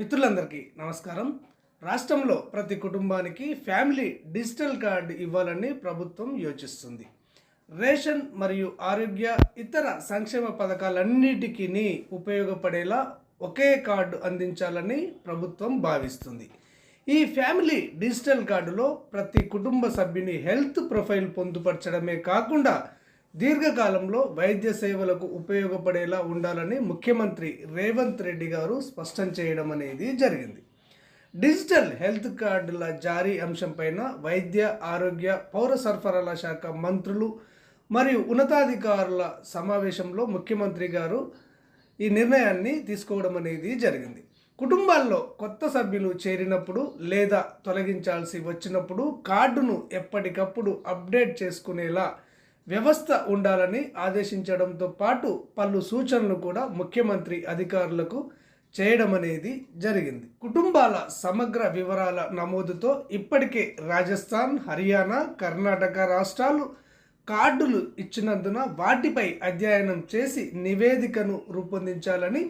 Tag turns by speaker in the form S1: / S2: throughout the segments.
S1: మిత్రులందరికీ నమస్కారం. రాష్ట్రంలో ప్రతి కుటుంబానికి ఫ్యామిలీ డిజిటల్ కార్డు ఇవ్వాలని ప్రభుత్వం యోచిస్తుంది. రేషన్ మరియు ఆరోగ్య ఇతర సంక్షేమ పథకాలన్నిటికీ ఉపయోగపడేలా ఒకే కార్డు అందించాలని ప్రభుత్వం భావిస్తుంది. ఈ ఫ్యామిలీ డిజిటల్ కార్డులో ప్రతి కుటుంబ సభ్యుని హెల్త్ ప్రొఫైల్ పొందుపరచడమే కాకుండా దీర్ఘకాలంలో వైద్య సేవలకు ఉపయోగపడేలా ఉండాలని ముఖ్యమంత్రి రేవంత్ రెడ్డి గారు స్పష్టం చేయడం అనేది జరిగింది. డిజిటల్ హెల్త్ కార్డుల జారీ అంశంపైన వైద్య ఆరోగ్య పౌర సరఫరాల శాఖ మంత్రులు మరియు ఉన్నతాధికారుల సమావేశంలో ముఖ్యమంత్రి గారు ఈ నిర్ణయాన్ని తీసుకోవడం అనేది జరిగింది. కుటుంబాల్లో కొత్త సభ్యులు చేరినప్పుడు లేదా తొలగించాల్సి వచ్చినప్పుడు కార్డును ఎప్పటికప్పుడు అప్డేట్ చేసుకునేలా వ్యవస్థ ఉండాలని ఆదేశించడంతో పాటు పలు సూచనలు కూడా ముఖ్యమంత్రి అధికారులకు చేయడం అనేది జరిగింది. కుటుంబాల సమగ్ర వివరాల నమోదుతో ఇప్పటికే రాజస్థాన్ హర్యానా కర్ణాటక రాష్ట్రాలు కార్డులు ఇచ్చినందున వాటిపై అధ్యయనం చేసి నివేదికను రూపొందించాలని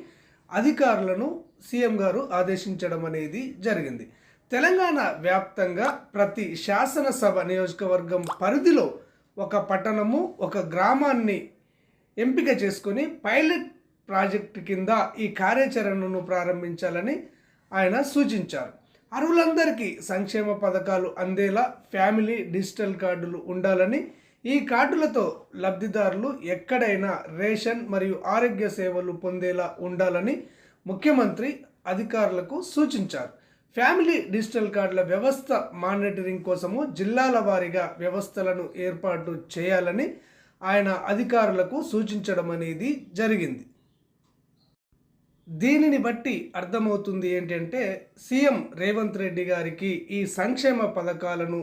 S1: అధికారులను సీఎం గారు ఆదేశించడం అనేది జరిగింది. తెలంగాణ వ్యాప్తంగా ప్రతి శాసనసభ నియోజకవర్గం పరిధిలో ఒక పట్టణము ఒక గ్రామాన్ని ఎంపిక చేసుకొని పైలట్ ప్రాజెక్ట్ కింద ఈ కార్యాచరణను ప్రారంభించాలని ఆయన సూచించారు. అర్హులందరికీ సంక్షేమ పథకాలు అందేలా ఫ్యామిలీ డిజిటల్ కార్డులు ఉండాలని ఈ కార్డులతో లబ్ధిదారులు ఎక్కడైనా రేషన్ మరియు ఆరోగ్య సేవలు పొందేలా ఉండాలని ముఖ్యమంత్రి అధికారులకు సూచించారు. ఫ్యామిలీ డిజిటల్ కార్డుల వ్యవస్థ మానిటరింగ్ కోసము జిల్లాల వారీగా వ్యవస్థలను ఏర్పాటు చేయాలని ఆయన అధికారులకు సూచించడం అనేది జరిగింది. దీనిని బట్టి అర్థమవుతుంది ఏంటంటే సీఎం రేవంత్ రెడ్డి గారికి ఈ సంక్షేమ పథకాలను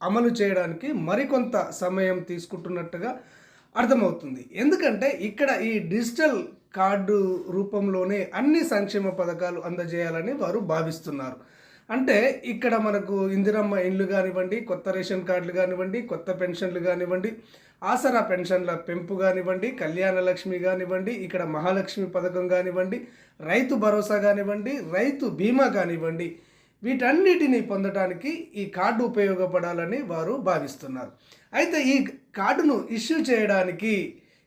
S1: అమలు చేయడానికి మరికొంత సమయం తీసుకుంటున్నట్టుగా అర్థమవుతుంది. ఎందుకంటే ఇక్కడ ఈ డిజిటల్ కార్డు రూపంలోనే అన్ని సంక్షేమ పథకాలు అందజేయాలని వారు భావిస్తున్నారు. అంటే ఇక్కడ మనకు ఇందిరమ్మ ఇండ్లు కానివ్వండి కొత్త రేషన్ కార్డులు కానివ్వండి కొత్త పెన్షన్లు కానివ్వండి ఆసరా పెన్షన్ల పెంపు కానివ్వండి కళ్యాణ లక్ష్మి కానివ్వండి ఇక్కడ మహాలక్ష్మి పథకం కానివ్వండి రైతు భరోసా కానివ్వండి రైతు బీమా కానివ్వండి వీటన్నిటిని పొందడానికి ఈ కార్డు ఉపయోగపడాలని వారు భావిస్తున్నారు. అయితే ఈ కార్డును ఇష్యూ చేయడానికి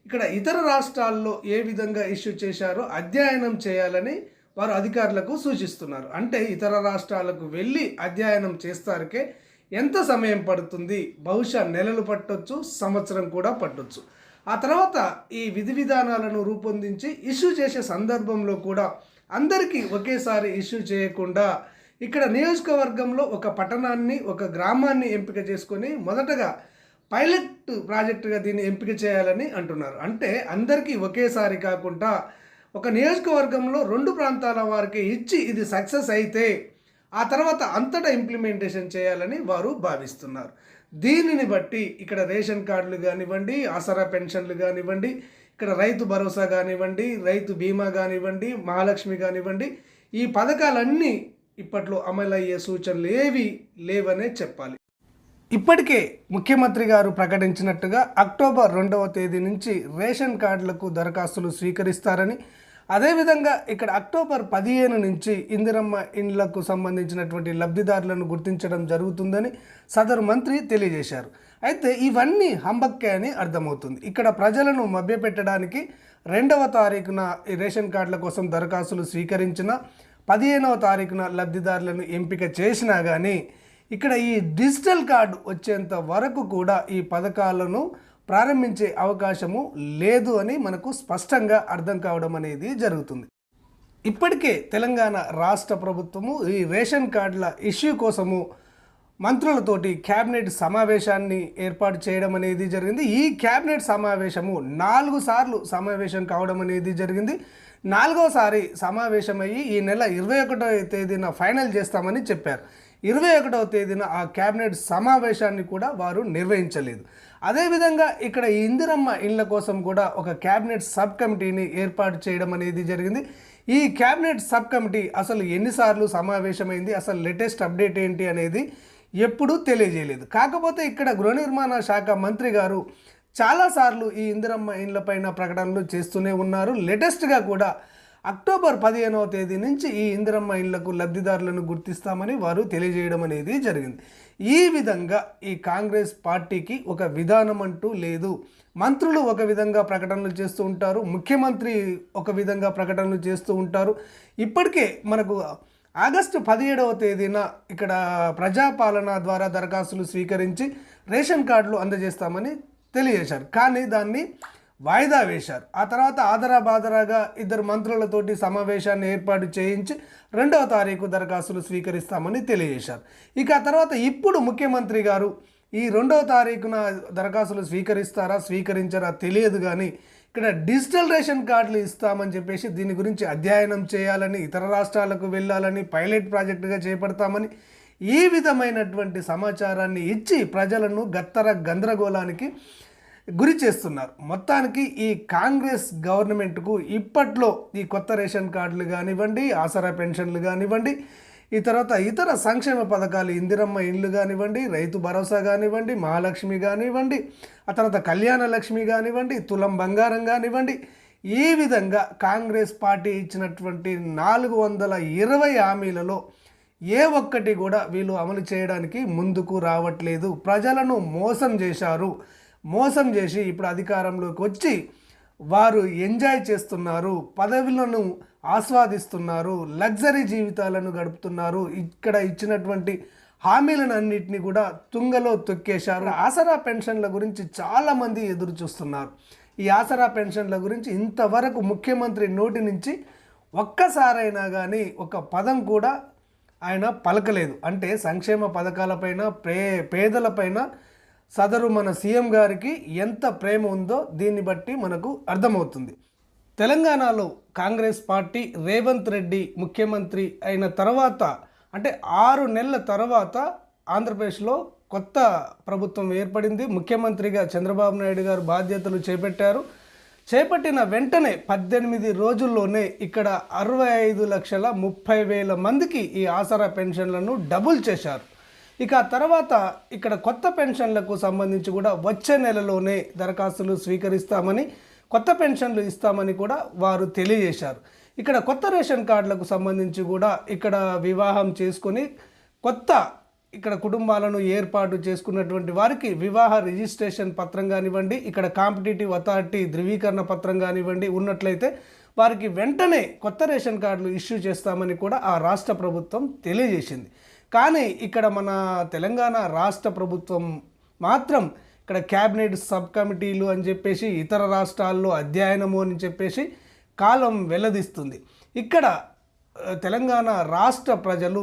S1: ఇక్కడ ఇతర రాష్ట్రాల్లో ఏ విధంగా ఇష్యూ చేశారో అధ్యయనం చేయాలని వారు అధికారులకు సూచిస్తున్నారు. అంటే ఇతర రాష్ట్రాలకు వెళ్ళి అధ్యయనం చేస్తారకే ఎంత సమయం పడుతుంది? బహుశా నెలలు పట్టొచ్చు సంవత్సరం కూడా పట్టొచ్చు. ఆ తర్వాత ఈ విధి విధానాలను రూపొందించి ఇష్యూ చేసే సందర్భంలో కూడా అందరికీ ఒకేసారి ఇష్యూ చేయకుండా ఇక్కడ నియోజకవర్గంలో ఒక పట్టణాన్ని ఒక గ్రామాన్ని ఎంపిక చేసుకొని మొదటగా పైలట్ ప్రాజెక్టుగా దీన్ని ఎంపిక చేయాలని అంటున్నారు. అంటే అందరికీ ఒకేసారి కాకుండా ఒక నియోజకవర్గంలో రెండు ప్రాంతాల వారికి ఇచ్చి ఇది సక్సెస్ అయితే ఆ తర్వాత అంతటా ఇంప్లిమెంటేషన్ చేయాలని వారు భావిస్తున్నారు. దీనిని బట్టి ఇక్కడ రేషన్ కార్డులు కానివ్వండి ఆసరా పెన్షన్లు కానివ్వండి ఇక్కడ రైతు భరోసా కానివ్వండి రైతు బీమా కానివ్వండి మహాలక్ష్మి కానివ్వండి ఈ పథకాలన్నీ ఇప్పట్లో అమలయ్యే సూచనలు ఏవి లేవనే చెప్పాలి. ఇప్పటికే ముఖ్యమంత్రి గారు ప్రకటించినట్టుగా అక్టోబర్ రెండవ తేదీ నుంచి రేషన్ కార్డులకు దరఖాస్తులు స్వీకరిస్తారని అదేవిధంగా ఇక్కడ అక్టోబర్ పదిహేను నుంచి ఇందిరమ్మ ఇండ్లకు సంబంధించినటువంటి లబ్ధిదారులను గుర్తించడం జరుగుతుందని సదరు మంత్రి తెలియజేశారు. అయితే ఇవన్నీ హంబక్కే అని అర్థమవుతుంది. ఇక్కడ ప్రజలను మభ్యపెట్టడానికి రెండవ తారీఖున ఈ రేషన్ కార్డుల కోసం దరఖాస్తులు స్వీకరించిన పదిహేనవ తారీఖున లబ్ధిదారులను ఎంపిక చేసినా కానీ ఇక్కడ ఈ డిజిటల్ కార్డు వచ్చేంత వరకు కూడా ఈ పథకాలను ప్రారంభించే అవకాశము లేదు అని మనకు స్పష్టంగా అర్థం కావడం అనేది జరుగుతుంది. ఇప్పటికే తెలంగాణ రాష్ట్ర ప్రభుత్వము ఈ రేషన్ కార్డుల ఇష్యూ కోసము మంత్రులతోటి క్యాబినెట్ సమావేశాన్ని ఏర్పాటు చేయడం అనేది జరిగింది. ఈ క్యాబినెట్ సమావేశము నాలుగు సార్లు సమావేశం కావడం అనేది జరిగింది. నాలుగోసారి సమావేశమయ్యి ఈ నెల ఇరవై ఒకటవ తేదీన ఫైనల్ చేస్తామని చెప్పారు. ఇరవై ఒకటవ తేదీన ఆ క్యాబినెట్ సమావేశాన్ని కూడా వారు నిర్వహించలేదు. అదేవిధంగా ఇక్కడ ఈ ఇందిరమ్మ ఇళ్ళ కోసం కూడా ఒక క్యాబినెట్ సబ్ కమిటీని ఏర్పాటు చేయడం అనేది జరిగింది. ఈ క్యాబినెట్ సబ్ కమిటీ అసలు ఎన్నిసార్లు సమావేశమైంది అసలు లేటెస్ట్ అప్డేట్ ఏంటి అనేది ఎప్పుడూ తెలియజేయలేదు. కాకపోతే ఇక్కడ గృహ నిర్మాణ శాఖ మంత్రి గారు చాలాసార్లు ఈ ఇందిరమ్మ ఇండ్లపైన ప్రకటనలు చేస్తూనే ఉన్నారు. లేటెస్ట్గా కూడా అక్టోబర్ పదిహేనవ తేదీ నుంచి ఈ ఇందిరమ్మ ఇళ్ళకు లబ్ధిదారులను గుర్తిస్తామని వారు తెలియజేయడం అనేది జరిగింది. ఈ విధంగా ఈ కాంగ్రెస్ పార్టీకి ఒక విధానం అంటూ లేదు. మంత్రులు ఒక విధంగా ప్రకటనలు చేస్తూ ఉంటారు. ముఖ్యమంత్రి ఒక విధంగా ప్రకటనలు చేస్తూ ఉంటారు. ఇప్పటికే మనకు ఆగస్టు పదిహేడవ తేదీన ఇక్కడ ప్రజాపాలన ద్వారా దరఖాస్తులు స్వీకరించి రేషన్ కార్డులు అందజేస్తామని తెలియజేశారు. కానీ దాన్ని వాయిదా వేశారు. ఆ తర్వాత ఆదరా బాదరాగా ఇద్దరు మంత్రులతోటి సమావేశాన్ని ఏర్పాటు చేయించి రెండవ తారీఖు దరఖాస్తులు స్వీకరిస్తామని తెలియజేశారు. ఇక ఆ తర్వాత ఇప్పుడు ముఖ్యమంత్రి గారు ఈ రెండవ తారీఖున దరఖాస్తులు స్వీకరిస్తారా స్వీకరించారా తెలియదు కానీ ఇక్కడ డిజిటల్ రేషన్ కార్డులు ఇస్తామని చెప్పేసి దీని గురించి అధ్యయనం చేయాలని ఇతర రాష్ట్రాలకు వెళ్ళాలని పైలట్ ప్రాజెక్టుగా చేపడతామని ఈ విధమైనటువంటి సమాచారాన్ని ఇచ్చి ప్రజలను గత్తర గందరగోళానికి గురి చేస్తున్నారు. మొత్తానికి ఈ కాంగ్రెస్ గవర్నమెంట్కు ఇప్పట్లో ఈ కొత్త రేషన్ కార్డులు కానివ్వండి ఆసరా పెన్షన్లు కానివ్వండి ఈ తర్వాత ఇతర సంక్షేమ పథకాలు ఇందిరమ్మ ఇండ్లు కానివ్వండి రైతు భరోసా కానివ్వండి మహాలక్ష్మి కానివ్వండి ఆ తర్వాత కళ్యాణ లక్ష్మి కానివ్వండి తులం బంగారం కానివ్వండి ఈ విధంగా కాంగ్రెస్ పార్టీ ఇచ్చినటువంటి నాలుగు వందల ఇరవై హామీలలో ఏ ఒక్కటి కూడా వీళ్ళు అమలు చేయడానికి ముందుకు రావట్లేదు. ప్రజలను మోసం చేశారు. మోసం చేసి ఇప్పుడు అధికారంలోకి వచ్చి వారు ఎంజాయ్ చేస్తున్నారు పదవులను ఆస్వాదిస్తున్నారు లగ్జరీ జీవితాలను గడుపుతున్నారు. ఇక్కడ ఇచ్చినటువంటి హామీలను అన్నింటినీ కూడా తుంగలో తొక్కేశారు. ఆసరా పెన్షన్ల గురించి చాలామంది ఎదురు చూస్తున్నారు. ఈ ఆసరా పెన్షన్ల గురించి ఇంతవరకు ముఖ్యమంత్రి నోటి నుంచి ఒక్కసారైనా కానీ ఒక పదం కూడా ఆయన పలకలేదు. అంటే సంక్షేమ పథకాలపైన పే పేదలపైన సదరు మన సీఎం గారికి ఎంత ప్రేమ ఉందో దీన్ని బట్టి మనకు అర్థమవుతుంది. తెలంగాణలో కాంగ్రెస్ పార్టీ రేవంత్ రెడ్డి ముఖ్యమంత్రి అయిన తర్వాత అంటే ఆరు నెలల తర్వాత ఆంధ్రప్రదేశ్లో కొత్త ప్రభుత్వం ఏర్పడింది. ముఖ్యమంత్రిగా చంద్రబాబు నాయుడు గారు బాధ్యతలు చేపట్టారు. చేపట్టిన వెంటనే పద్దెనిమిది రోజుల్లోనే ఇక్కడ అరవై ఐదు లక్షల ముప్పై వేల మందికి ఈ ఆసరా పెన్షన్లను డబుల్ చేశారు. ఇక తర్వాత ఇక్కడ కొత్త పెన్షన్లకు సంబంధించి కూడా వచ్చే నెలలోనే దరఖాస్తులు స్వీకరిస్తామని కొత్త పెన్షన్లు ఇస్తామని కూడా వారు తెలియజేశారు. ఇక్కడ కొత్త రేషన్ కార్డులకు సంబంధించి కూడా ఇక్కడ వివాహం చేసుకొని కొత్త ఇక్కడ కుటుంబాలను ఏర్పాటు చేసుకున్నటువంటి వారికి వివాహ రిజిస్ట్రేషన్ పత్రం కానివ్వండి ఇక్కడ కాంపిటేటివ్ అథారిటీ ధృవీకరణ పత్రం కానివ్వండి ఉన్నట్లయితే వారికి వెంటనే కొత్త రేషన్ కార్డులు ఇష్యూ చేస్తామని కూడా ఆ రాష్ట్ర ప్రభుత్వం తెలియజేసింది. కానీ ఇక్కడ మన తెలంగాణ రాష్ట్ర ప్రభుత్వం మాత్రం ఇక్కడ క్యాబినెట్ సబ్ కమిటీలు అని చెప్పేసి ఇతర రాష్ట్రాల్లో అధ్యయనము అని చెప్పేసి కాలం వెల్లదిస్తుంది ఇక్కడ తెలంగాణ రాష్ట్ర ప్రజలు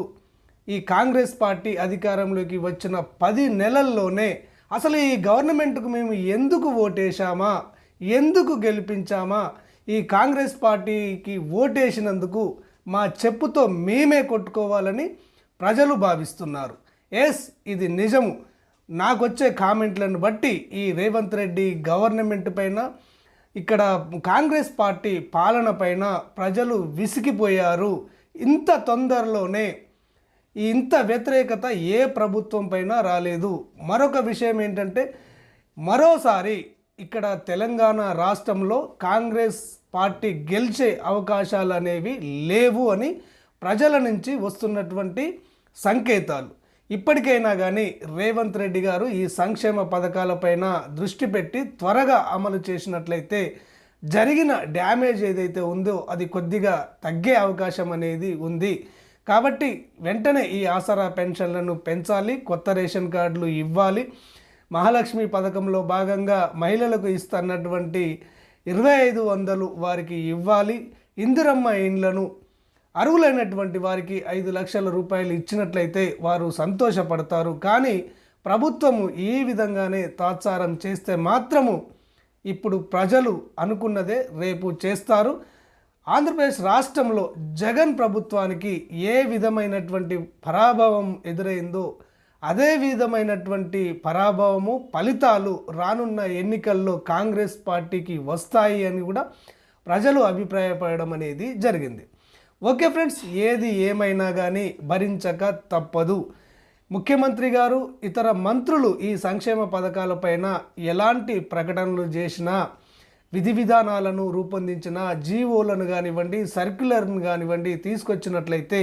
S1: ఈ కాంగ్రెస్ పార్టీ అధికారంలోకి వచ్చిన పది నెలల్లోనే అసలు ఈ గవర్నమెంట్కు మేము ఎందుకు ఓటేశామా? ఎందుకు గెలిపించామా? ఈ కాంగ్రెస్ పార్టీకి ఓటేసినందుకు మా చెప్పుతో మేమే కొట్టుకోవాలని ప్రజలు భావిస్తున్నారు. ఎస్ ఇది నిజము. నాకొచ్చే కామెంట్లను బట్టి ఈ రేవంత్ రెడ్డి గవర్నమెంట్ పైన ఇక్కడ కాంగ్రెస్ పార్టీ పాలన పైన ప్రజలు విసిగిపోయారు. ఇంత తొందరలోనే ఇంత వ్యతిరేకత ఏ ప్రభుత్వం పైన రాలేదు. మరొక విషయం ఏంటంటే మరోసారి ఇక్కడ తెలంగాణ రాష్ట్రంలో కాంగ్రెస్ పార్టీ గెలిచే అవకాశాలు అనేవి లేవు అని ప్రజల నుంచి వస్తున్నటువంటి సంకేతాలు. ఇప్పటికైనా కానీ రేవంత్ రెడ్డి గారు ఈ సంక్షేమ పథకాలపైన దృష్టి పెట్టి త్వరగా అమలు చేసినట్లయితే జరిగిన డ్యామేజ్ ఏదైతే ఉందో అది కొద్దిగా తగ్గే అవకాశం అనేది ఉంది. కాబట్టి వెంటనే ఈ ఆసరా పెన్షన్లను పెంచాలి కొత్త రేషన్ కార్డులు ఇవ్వాలి. మహాలక్ష్మి పథకంలో భాగంగా మహిళలకు ఇస్తున్నటువంటి ఇరవై ఐదు వందలు వారికి ఇవ్వాలి. ఇందిరమ్మ ఇండ్లను అర్హులైనటువంటి వారికి ఐదు లక్షల రూపాయలు ఇచ్చినట్లయితే వారు సంతోషపడతారు. కానీ ప్రభుత్వము ఈ విధంగానే తాత్సారం చేస్తే మాత్రము ఇప్పుడు ప్రజలు అనుకున్నదే రేపు చేస్తారు. ఆంధ్రప్రదేశ్ రాష్ట్రంలో జగన్ ప్రభుత్వానికి ఏ విధమైనటువంటి పరాభవం ఎదురైందో అదే విధమైనటువంటి పరాభవము ఫలితాలు రానున్న ఎన్నికల్లో కాంగ్రెస్ పార్టీకి వస్తాయి అని కూడా ప్రజలు అభిప్రాయపడడం అనేది జరిగింది. ఓకే ఫ్రెండ్స్ ఏది ఏమైనా కానీ భరించక తప్పదు. ముఖ్యమంత్రి గారు ఇతర మంత్రులు ఈ సంక్షేమ పథకాలపైన ఎలాంటి ప్రకటనలు చేసినా విధి విధానాలను రూపొందించిన జీవోలను కానివ్వండి సర్క్యులర్ను కానివ్వండి తీసుకొచ్చినట్లయితే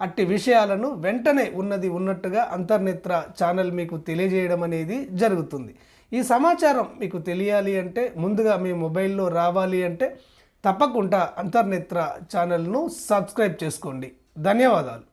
S1: అట్టి విషయాలను వెంటనే ఉన్నది ఉన్నట్టుగా అంతర్నేత్ర ఛానల్ మీకు తెలియజేయడం అనేది జరుగుతుంది. ఈ సమాచారం మీకు తెలియాలి అంటే ముందుగా మీ మొబైల్లో రావాలి అంటే తప్పకుండా అంతర్నేత్ర ఛానల్ను సబ్స్క్రైబ్ చేసుకోండి. ధన్యవాదాలు.